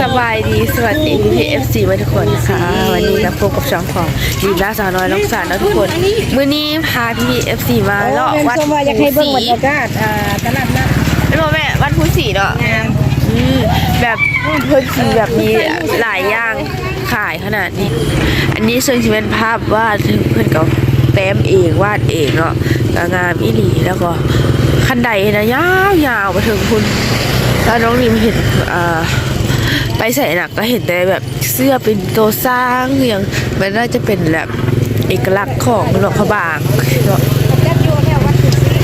สบายดีสวัสดีพี่เอฟซีทุกคนนะคะวันนี้กับพบกับช่องของดีล่าสาวน้อยน้องสารนะทุกคนมื้อนี้พาพี่เอฟซีมาเลาะวัดชมว่าอยากให้เบิ่งบรรยากาศอ่าตลาดนัดไม่บอกแม่วัดผู้สีเนาะงามอืมแบบเพิ่นสีแบบมีหลายอย่างขายขนาดนี้ อันนี้ซึ่งจะเป็นภาพวาดถึงเพิ่นก็แต้มเองวาดเองเนาะก็งามอีหลีแล้วก็คันใดนะยาวๆมาถึงคุณแล้วน้องนิมเห็นอ่าไป ใส่หนักก็เห็นแต่แบบเสื้อเป็นตัวสร้างอย่างมันน่าจะเป็นแบบเอกลักษณ์ของหลวงพระบางเนาะจัดอยู่แถววัดสุสี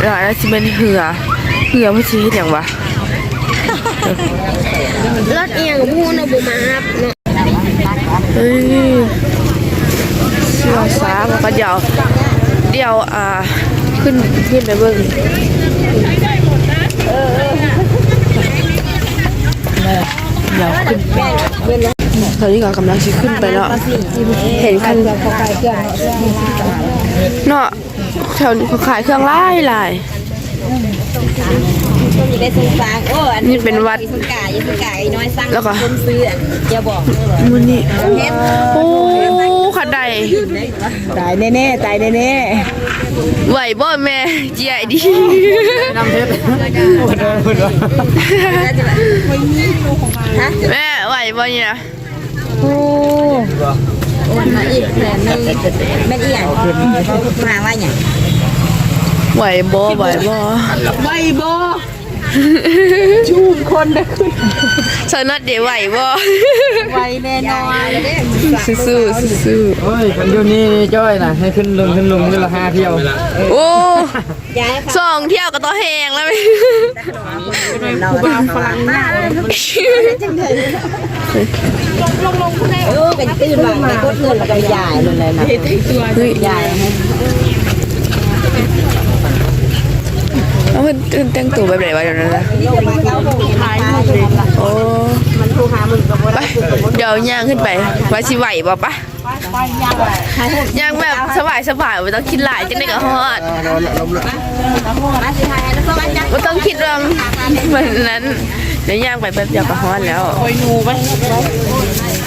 แล้วอันนั้นจะเป็นเหือเหือมันชื่ออย่างวะรถเอียงพูนเอาบุมาครับเนาะเฮ้ยเสื้อซ้ามันก็เดี๋ยวเดี๋ยวอ่าขึ้นขึ้นไปเบิ่งเดี๋ยวขึ้นไป ตอนนี้ก็กำลังจะขึ้นไปเนาะเห็นคันพอไก่เครื่องเนาะแถวนี้เขาขายเครื่องไล่ลายต้นอยู่ในสุสานโอ้อันนี่เป็นวัดสุกาอยู่สุกาไอ้น้อยสร้างแล้วก็คนซื้ออะอย่าบอกมันนี่โอ้ขันใดตายแน่ๆตายแน่ ไหวบ่แม่เจียดีน้ำเพชรพูดเลยพูดเลยๆฮะแม่ไหวบ่เนี่ยโอ้โอนมาอีกแผนหนึงแม่นอีหยังมาว่าหยังไหวบ่ไหวบ่ ใบบ่ ชูมคนได้ขึ้นสนัดเดี๋ยวไหวบ่ใบแน่นอนสู้สู้สู้โอ้ยกันอยู่นี่จ้อยนะให้ขึ้นลงขึ้นลงนี่ละห้าเที่ยวโอ้ย้ายค่ะสองเที่ยวก็ต่อแหงแล้วเราทำฝรั่งมากเออเป็นตื่นมาไปกดเงินแล้วก็ยายมันเลยนะเฮ้ยยายให้ แล้วมันแต่งตัวแบบไหนวะเดี๋ยวนั้นนะลงมาเขาขายหมดเลยโอ้มันผู้หามึงกับว่าไปเดี๋ยวย่างขึ้นไปว่าสิไหวบ่ปะย่างแบบสบายสบายไม่ต้องคิดหลายจังได้ก็ฮอดมาสิทายแล้วก็มาจังไม่ต้องคิดเรื่องวันนั้นเดี๋ยวย่างไปแป๊บเดียวก็ฮอดแล้ว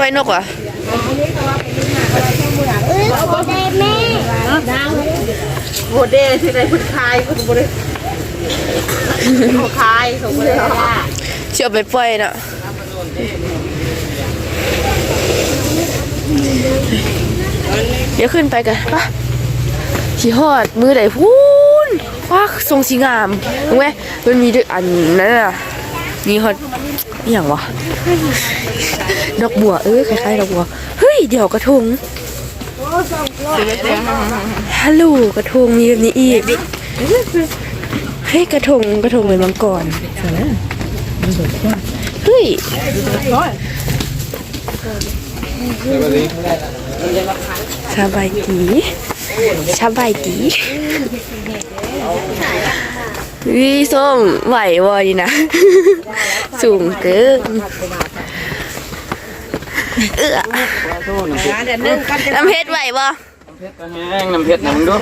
ปนกวะโบเดที่ไหนคุณคายคุณโบเดเขาคายเขาโบเดเชื่อไปปล่อยเนาะเดี๋ยวขึ้นไปกันปะสีหอดมือไหนพูนว้าทรงสีงามรู้ไหมมันมีด้วยอันนั้นอะ มีฮอดอย่างวะดอกบัวเออคล้ายๆดอกบัวเฮ้ยเดี๋ยวกระทงฮัลโหลกระทงมีแบบนี้อีกเฮ้ยกระทงกระทงเป็นมังกรเฮ้ยสบายดีสบายดี วิส้มไหววอดีนะ สูงเกินเออเดี๋ยวนึ่งกันน้ำเพชรไหวบ่เพชรแห้งน้ำเพชรนะมึงดู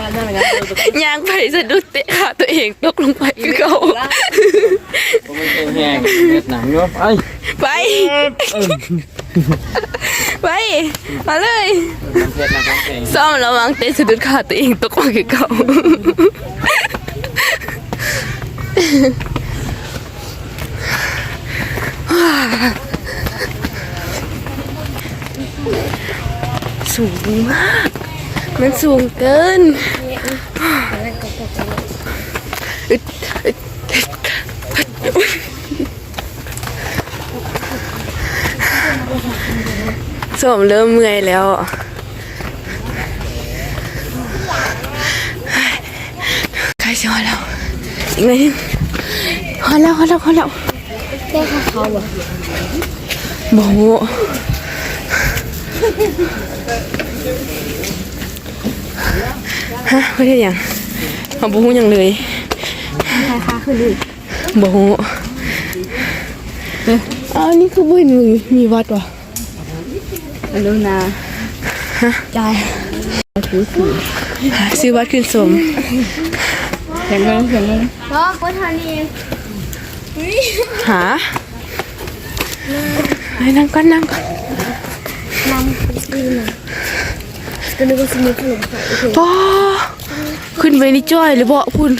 ย่างไปสะดุดเตะขาตัวเองตกลงไปคือเขาผมไม่เคยแห้งเพชรหนังดูไอ้ไป ไป มาเลยน้ำเพชรนะครับเองซ่อมระวังเตะสะดุดขาตัวเองตกลงคือเขา สูงมาก มันสูงเกินสมเริ่มเมื่อยแล้วร สิฮอดแล้ว อีกหน่อยหนึงฮอดแล้วฮอดแล้วฮอดแล้วแก้เขาเขาอะบ่ฮู้ฮะไม่ได้หยังเขาบ่ฮู้หยังเลยใครค้าขึ้นดิบ่ฮู้อ้าวนี่คือบ่เห็นมีมีวัดวะอรุณาจ่ายซื้อวัดขึ้นสม เห็นไหมเห็นไหมก็ก็ทานีหาไปนั่งก่อนนั่งก่อนนำไปซื้อมาก็นึกว่าจะมีขนมขายโอเคป้อขึ้นไปนี่จ้อยหรือบ่คุณ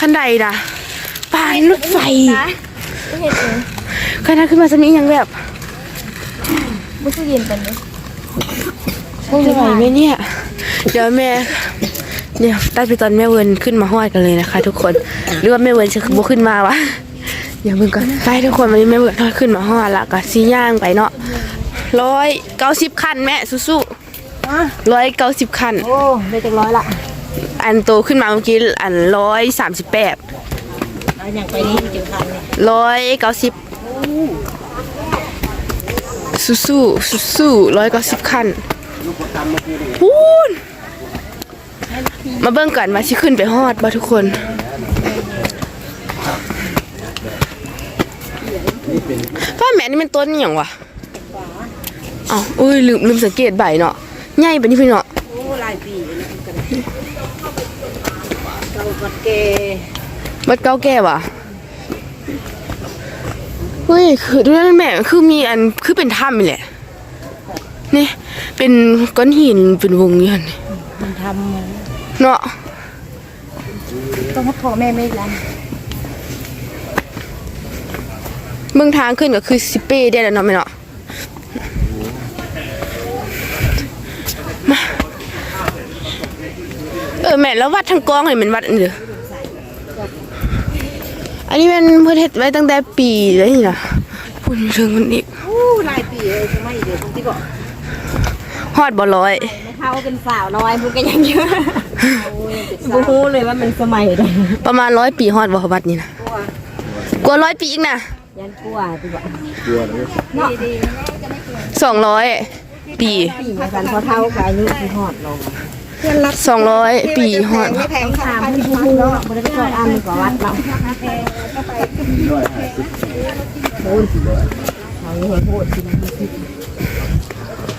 คันใดน่ะปานรถไฟไม่เห็นเลยคันนั้นขึ้นมาสักนี้ยังแบบไม่ตู้เย็นเป็นเลยจะไหวไหมเนี่ย เดี๋ยวแม่ เนี่ยใต้ไปตอนแม่เวิร์นขึ้นมาฮอดกันเลยนะคะ ทุกคนหรือว่าแม่เวิร์นจะบ่ขึ้นมาวะอย่าเพิ่งก่อนไปทุกคนวันนี้แม่เวิร์นขึ้นมาฮอดละก็ซีย่างไปเนาะร้อยเก้าสิบคันแม่สู้ๆร้อยเก้าสิบคันโอ้ได้จากร้อยละอันโตขึ้นมาเมื่อกี้อันร้อยสามสิบแปดเอาอย่างไปนี้เกี่ยวกันเนี่ยร้อยเก้าสิบสู้สู้สู้สู้ร้อยเก้าสิบคันพูน มาเบิ่งก่อนว่าสิขึ้นไปฮอดบ่ทุกคนป้าแม่นี่เป็นต้นอหย่างวะอ้าวอุ้ยลืมลืมสังเกตใบเนาะใหญ่ปานนี้พี่เนาะโอ้หลายปีแล้วกันเราบัดเกบัดเก่าแก่วะเฮ้ยคือดูนั่นแม่คือมีอันคือเป็นถ้ำนี่แหละนี่เป็นก้อนหินเป็นวงอยู่หั่นนี่มันท เนาะต้องให้พ่อแม่ไม่รันเบื้องทางขึ้นก็คือสิเป้ได้แล้วเนาะแม่เนาะมาเออแม่แล้ววัดทางกองนี่มันวัดอันเดียวอันนี้เป็นเพื่อเฮ็ดไว้ตั้งแต่ปีแล้วนี่นะพูดถึงมันอีกำโอ้หลายปีเลยจะไม่เดี๋ยวตรงที่บอกฮอดบ่ร้อยเขาเป็นสาวน้อยพูดกันอย่างเยอะ บูฮู้เลยว่ามันสมัยใดประมาณร้อยปีฮอดบ่วัดนี่นะกว่าร้อยปีอีกนะยันกลัวดีกว่าสองร้อยปีปีมากันเพราะเท่ากับอายุที่หอดลงสองร้อยปีฮอดแพงค่ะมันบูฮู้บริษัทอันกว่าวัดเราเขาอยู่หัวโพด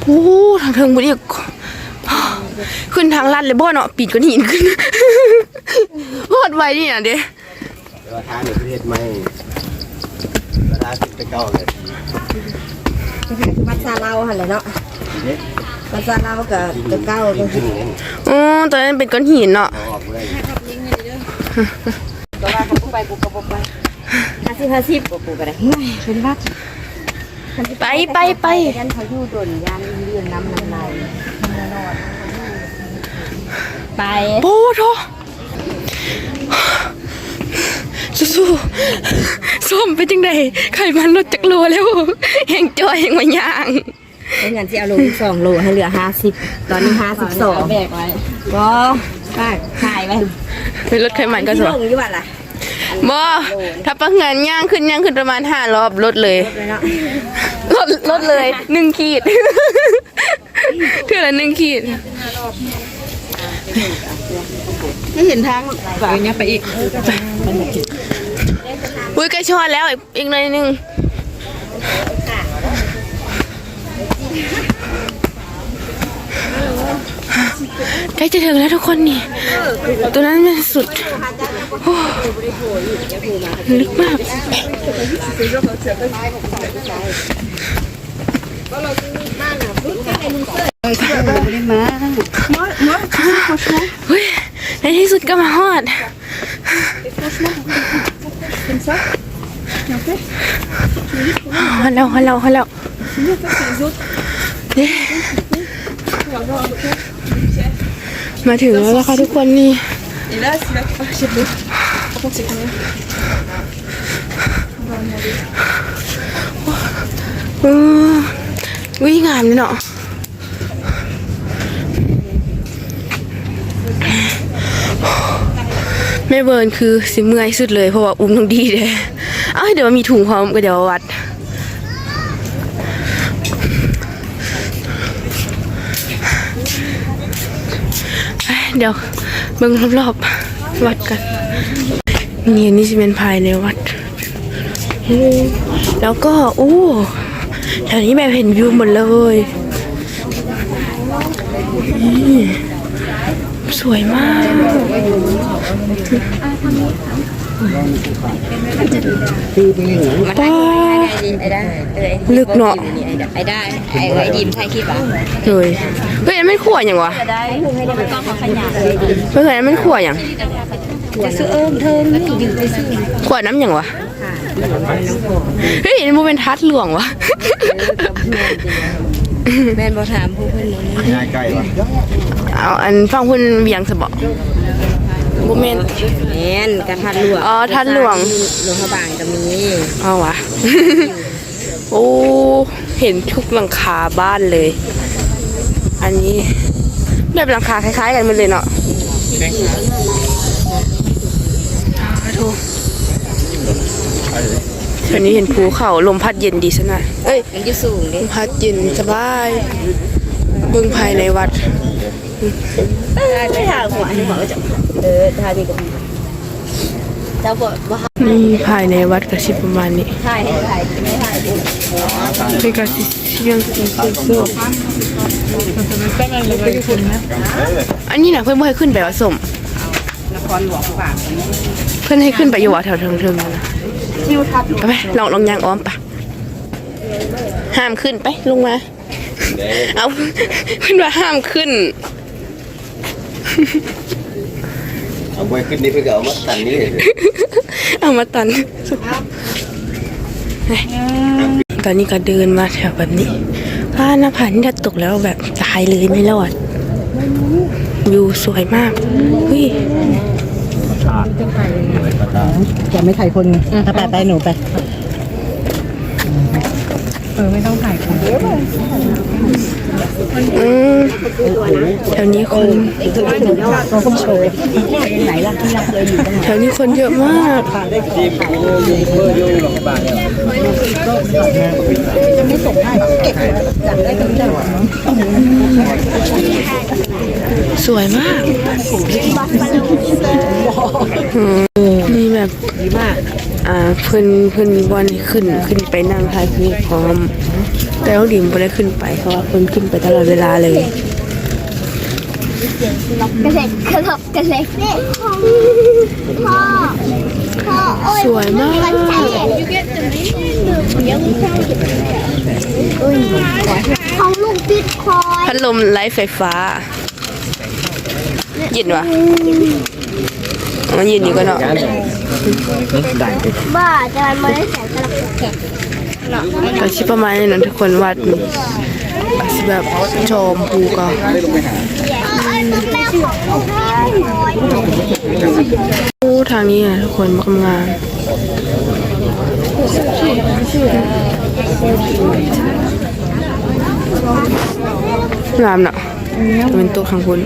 โอ้ทางเทิงบ่อีก ขึ้นทางลัดเลยบ่เนาะปีนก้อนหินขึ้นฮอดไว้นี่น่ะเด้แต่ว่าทางในประเทศไม่เวลาสิบไปเก้าเลยวัดซาเราหันเลยเนาะวัดซาเรากับตัวเก้าก็ขึ้นเน้นอ๋อตอนนั้นเป็นก้อนหินเนาะเอาออกเลยก็ว่าเขาไปกูก็บอกไปห้าสิบห้าสิบกูก็ได้เป็นวัดไปไปไปยันเขาอยู่ดนยันเรื่องน้ำน้ำลาย ไป โอ้โถสู้ๆส้มเป็นจังไดไขมันลดจากโลแล้วแห่งจอยแห่งมาย่างเป็นเงินที่เอาโลอีกสองโลให้เหลือห้าสิบตอนนี้ห้าสิบสองแบกไว้ก็ป้าขายไว้เป็นลดไขมันก็ที่สลองงอยู่ว่าล่ะบ่ถ้าปังงานย่างขึ้นย่างขึ้นประมาณห้ารอบลดเลยเลยเนาะลดลดเลยหนึ่งขีดเท่าละหนึ่งขีด ไม่เห็นทางแบบนี้ไปอีกอุ้ยใกล้ชอดแล้วอีกอีกหน่อยนึงใกล้จะถึงแล้วทุกคนนี่ ตัวนั้นมันสุดโอ้ลึกมาเฮ้ยในที่สุดก็มาฮอดฮอดแล้วฮอดแล้วฮอดแล้วมาถึงแล้วนะคะทุกคนนี่อือวิ่งงามเลยเนาะ แม่เบิร์นคือสิเมื่อยสุดเลยเพราะว่าอุ้มน้องดีเลยเอ้าเดี๋ยวมีถุงพร้อมก็เดี๋ยววัด เดี๋ยวเบิ่งรอบๆวัดกันนี่นี่จะเป็นภายในวัด แล้วก็โอ้แถวนี้แบบเห็นวิวหมดเลยนี่ สวยมากป้าไอ้ได้เออลึกเนาะไอ้ได้ไอ้ไอ้ดีมถ่คลิปอะเลยเฮ้ยอันนั้นมันขวดอย่างวะได้พูดให้ได้มันก็ขอขยันเลยเฮ้ยอันนั้นมันขวดอย่างจะซื้อเอิมเทิมนี่ยืมไปซื้อขวดน้ำอย่างวะเฮ้ยนี่มันเป็นทัดหลวงวะ แม่นบ่ถามผู้เพิ่นเลยง่ายใกล้วะเอาอันฟังคุณเวียงสบอกโมเมนแม่นกระทัดหลวงอ๋อทัดหลวง หลวงพระบางก็มีเอาวะ โอ้เห็นทุกหลังคาบ้านเลย อันนี้แบบหลังคาคล้าย ๆ กันหมันเลยเนาะดูแถวนี้เห็นภูเขาลมพัดเย็นดีซะหน่อยเอ้ยมันอยู่สูงลเด้มพัดเย็นสบายเบิ่งภายในวัด ไม่ถามหัวนี่บอกว่าจะเออทาดีกว่าเจ้าบ่บ่นี่ภายในวัดก็สิประมาณนี้ถ่ายให้ถ่ายไม่ถ่ายดินี่ก็สิเสียงสีเสื้ออันนี้นะเพื่อนบ่ให้ขึ้นไปว่าสมน ครหลวงฝากเพื่อนให้ขึ้นไปอยู่ว่าแถวเทิงๆนั่นนะทิวทัศน์ไปไหมลองลองยางอ้อมปะห้ามขึ้นไปลงมา เอาขึ้นว่าห้ามขึ้น เอาไว้ขึ้นนี่เพื่อเอามาตันนี่เลยเอามาตันตอนนี้ก็เดินมาแถวแบบนี้ถ้าหน้าผานี่ถ้าตกแล้วแบบตายเลยไม่รอด วิวสวยมากเฮ้ยจะไม่ถ่ายคนถ้าไปไปหนูไป เออ ไม่ต้องถ่ายคน อืมแถวนี้คนแถวนี้คนเยอะมากจะไม่ส่งให้เก็บบด้ตั้งแต่สวยมากมีแบบ อ่าเพิ่นเพิ่นมีบอลให้ขึ้นขึ้นไปนั่งถ่ายรูปพร้อม แต่ว่าดิมไม่ได้ขึ้นไปเพราะว่าเพิ่นขึ้นไปตลอดเวลาเลย กระเซ็กกระทบกระเซ็กเนี่ยพ่อพ่อโอ้ยสวยมากมันใช่ยังไม่ใช่อุ้ยของลูกปิดคอยพัดลมไร้ไฟฟ้า เย็นวะ มันย็นอยู่ก็เนาะบ้าจะมันไม่ได้แสงกระแกะก็ชิประมาณนี้นะทุกคนวัดนี่อแบบชมภูก็ไอ้ทางนี้นะทุกคนมากงามงามเนาะเป็นตัวข้างบน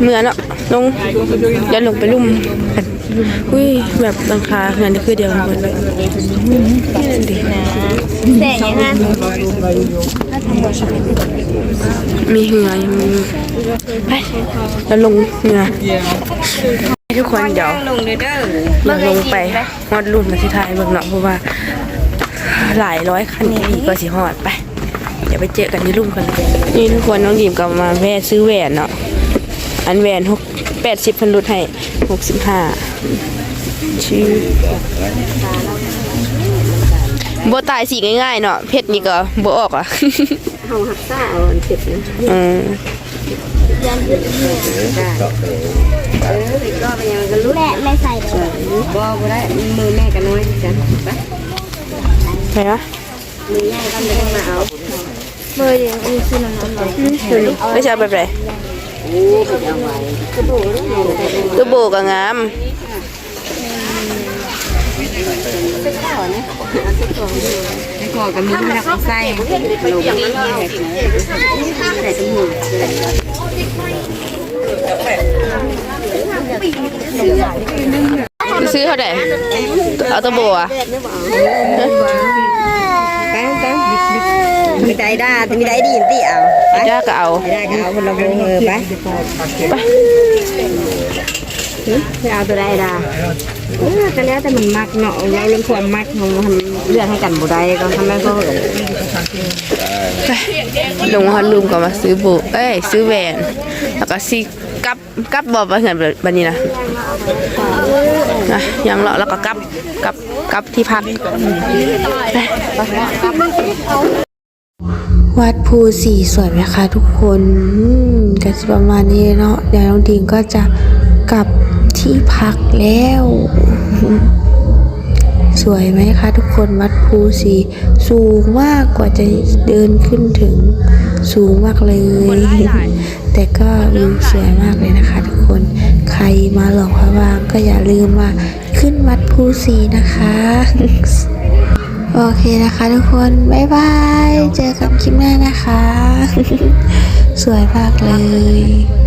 เหมือนเนาะ ลงเดี๋ยวลงไปลุ่มอุ้ยแบบหลังคาเงินคือเดียวกันหมดเลยดิแสงยังไงมีเหงื่อยังมีไปแล้วลงเหงื่อทุกคนเดี๋ยวลงเด้อเด้อเราลงไปฮอดลุ่มมาที่ไทายเบิ่งเนาะเพราะว่าหลายร้อยคันอีกก็สิฮอดไป เดี๋ยวไปเจอกันที่ลุ่มกันเลยนี่ทุกคนน้องดีมก็มาแวะซื้อแหวนเนาะ อันแหวนหกแปดสิบพันลดให้หกสิบห้าชื่อโบตายสีง่ายๆเนาะเพชรนี่ก็โบออกอะเฮาหักซ่าเอาอันเจ็บนะอืมเออไปก็ไปยังกันรู้แม่ไม่ใส่เลยบ่บ่ได้มือแม่ก็น้อยกันไปไปวะมือใหญ่ก็ไม่ต้องมาเอาเบอร์เดียวอันนี้คือน้ำน้ำร้อนไม่ใช่แบบไหนเอาไว้ ตัวโบก็งามไอ้ขอกับมือไม่รับใส่ลงนี่ใส่จมูกซื้อเท่าไหร่เอาตะโบอะไปไป มีได้ด้ามีได้ดีนติเอาไปย่าก็เอาได้ก็เอาคนละวงเออไปไปไปเอาตัวได้ด้าเออแต่แล้วแต่มันมักเนาะเราเรื่องความมักของมันเลือกให้กันบ่ได้ก็ทำได้ก็ลงฮอนลืมก็มาซื้อโบเอ้ยซื้อแหวนแล้วก็ซีกับกับบอกว่าเงินบันนี้นะยังเลาะแล้วก็กับกับกับที่พัก วัดภูสีสวยไหมคะทุกคนก็จะประมาณนี้เนาะเดี๋ยวน้องดิงก็จะกลับที่พักแล้ว สวยไหมคะทุกคนวัดภูสีสูงมากกว่าจะเดินขึ้นถึงสูงมากเลย แต่ก็วิวสวยมากเลยนะคะ ทุกคนใครมาหลวงพระบางก็อย่าลืมว่าขึ้นวัดภูสีนะคะ โอเคนะคะทุกคน บ๊ายบาย เจอกันคลิปหน้านะคะ สวยมากเลย